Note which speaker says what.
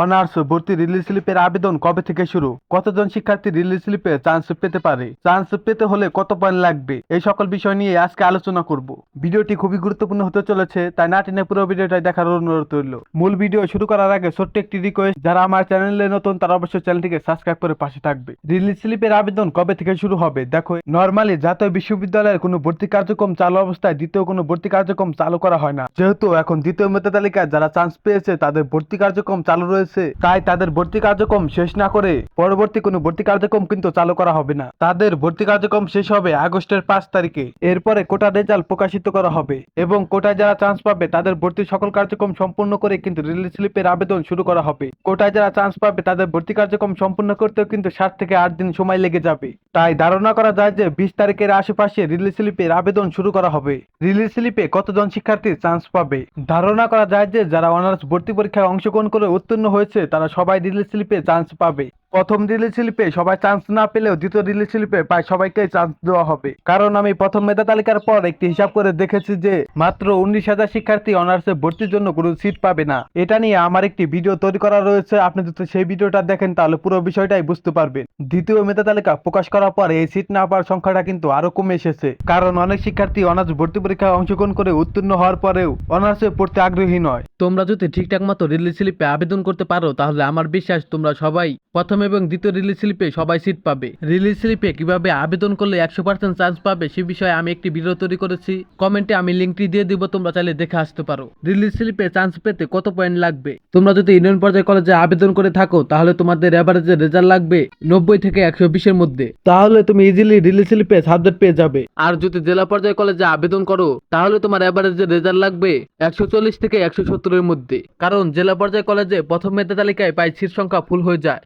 Speaker 1: Honours ভর্তি release স্লিপের আবেদন কবে থেকে শুরু? কতজন শিক্ষার্থী রিলিজ স্লিপে চান্স পেতে পারে? চান্স পেতে হলে কত পয়েন্ট লাগবে? এই সকল বিষয় নিয়ে আজকে আলোচনা করব। ভিডিওটি খুবই গুরুত্বপূর্ণ হতে চলেছে, তাই না টেনে পুরো ভিডিওটাই দেখার অনুরোধ রইল। মূল ভিডিও শুরু করার আগে ছোট্ট একটি রিকোয়েস্ট যারা আমার চ্যানেলে নতুন, তারা অবশ্যই চ্যানেলটিকে সাবস্ক্রাইব করে পাশে থাকবে। রিলিজ স্লিপের আবেদন কবে থেকে শুরু হবে? দেখো নর্মালি জাতীয় বিশ্ববিদ্যালয়ের কোনো ভর্তি কার্যক্রম চালু অবস্থায় দ্বিতীয় কোনো ভর্তি কার্যক্রম চালু করা হয় না। যেহেতু এখন দ্বিতীয় মেধা তালিকায় যারা চান্স পেয়েছে, তাদের ভর্তি কার্যক্রম চালু রয়েছে তাই তাদের ভর্তি কার্যক্রম শেষ না করে পরবর্তী কোনো ভর্তি কার্যক্রম কিন্তু চালু করা হবে না। তাদের ভর্তি কার্যক্রম শেষ হবে আগস্টের পাঁচ তারিখে। এরপরে কোটা রেজাল্ট প্রকাশিত করা হবে এবং কোটায় যারা চান্স পাবে, তাদের ভর্তির সকল কার্যক্রম সম্পূর্ণ করে কিন্তু রিলিজ স্লিপের আবেদন শুরু করা হবে। কোটায় যারা চান্স পাবে, তাদের ভর্তি কার্যক্রম সম্পূর্ণ করতেও কিন্তু সাত থেকে আট দিন সময় লেগে যাবে। তাই ধারণা করা যায় যে বিশ তারিখের আশেপাশে রিলিজ স্লিপের আবেদন শুরু করা হবে। রিলিজ স্লিপে কতজন শিক্ষার্থী চান্স পাবে? ধারণা করা যায় যে যারা অনার্স ভর্তি পরীক্ষায় অংশগ্রহণ করে উত্তীর্ণ হয়েছে, তারা সবাই রিলিজ স্লিপে চান্স পাবে। প্রথম রিলিজ স্লিপে সবাই চান্স না পেলেও দ্বিতীয় রিলিজ স্লিপে প্রায় সবাইকে চান্স দেওয়া হবে। কারণ আমি প্রথম মেধা তালিকার পর একটি হিসাব করে দেখেছি যে, মাত্র উনিশ হাজার শিক্ষার্থী অনার্সে ভর্তির জন্য কোনো সিট পাবে না। এটা নিয়ে আমার একটি ভিডিও তৈরি করা রয়েছে, আপনি যদি সেই ভিডিওটা দেখেন তাহলে পুরো বিষয়টাই বুঝতে পারবেন। দ্বিতীয় মেধা তালিকা প্রকাশ করার পর এই সিট না পাওয়ার সংখ্যাটা কিন্তু আরও কমে এসেছে। কারণ অনেক শিক্ষার্থী অনার্স ভর্তি পরীক্ষায় অংশগ্রহণ করে উত্তীর্ণ হওয়ার পরেও অনার্সে পড়তে আগ্রহী নয়।
Speaker 2: তোমরা যদি ঠিকঠাক মতো রিলিজ স্লিপে আবেদন করতে পারো, তাহলে আমার বিশ্বাস তোমরা সবাই প্রথম এবং দ্বিতীয় রিলিজ স্লিপে সবাই সিট পাবে। রিলিজ স্লিপে কীভাবে আবেদন করলে একশো পার্সেন্ট চান্স পাবে, সে বিষয়ে আমি একটি ভিডিও তৈরি করেছি। কমেন্টে আমি লিঙ্কটি দিয়ে দিব, তোমরা চাইলে দেখে আসতে পারো। রিলিজ স্লিপে চান্স পেতে কত পয়েন্ট লাগবে? তোমরা যদি ইউনিয়ন পর্যায়ে কলেজে আবেদন করে থাকো, তাহলে তোমাদের এভারেজের রেজাল্ট লাগবে নব্বই থেকে একশো বিশের মধ্যে।
Speaker 1: তাহলে তুমি ইজিলি রিলিজ স্লিপে সাবজেক্ট পেয়ে যাবে।
Speaker 2: আর যদি জেলা পর্যায়ে কলেজে আবেদন করো, তাহলে তোমার এভারেজের রেজাল্ট লাগবে একশো চল্লিশ থেকে একশো সত্তর সত্তরের মধ্যে। কারণ জেলা পর্যায়ে কলেজে প্রথম মেধা তালিকায় প্রায় সংখ্যা ফুল হয়ে যায়।